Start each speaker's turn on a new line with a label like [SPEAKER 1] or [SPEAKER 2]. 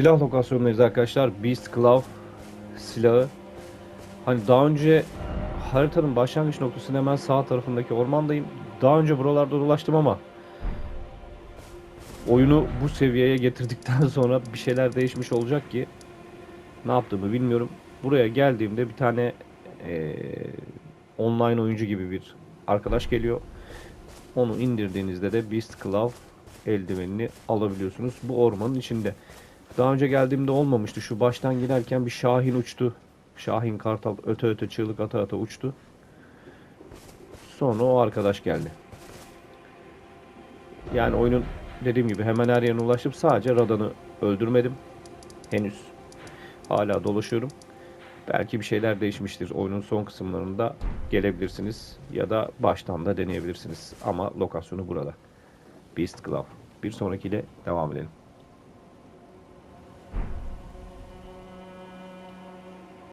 [SPEAKER 1] silah lokasyonundayız arkadaşlar. Beast Claw silahı. Hani daha önce haritanın başlangıç noktasının hemen sağ tarafındaki ormandayım. Daha önce buralarda dolaştım ama oyunu bu seviyeye getirdikten sonra bir şeyler değişmiş olacak ki ne yaptığımı bilmiyorum. Buraya geldiğimde bir tane eee, online oyuncu gibi bir arkadaş geliyor. Onu indirdiğinizde de Beast Claw eldivenini alabiliyorsunuz. Bu ormanın içinde. Daha önce geldiğimde olmamıştı. Şu baştan giderken bir şahin uçtu. Şahin kartal öte öte çığlık ata ata uçtu. Sonra o arkadaş geldi. Yani oyunun dediğim gibi hemen her yerine ulaştım. Sadece Radan'ı öldürmedim. Henüz. Hala dolaşıyorum. Belki bir şeyler değişmiştir. Oyunun son kısımlarında gelebilirsiniz. Ya da baştan da deneyebilirsiniz. Ama lokasyonu burada. Beast Club. Bir sonrakiyle devam edelim.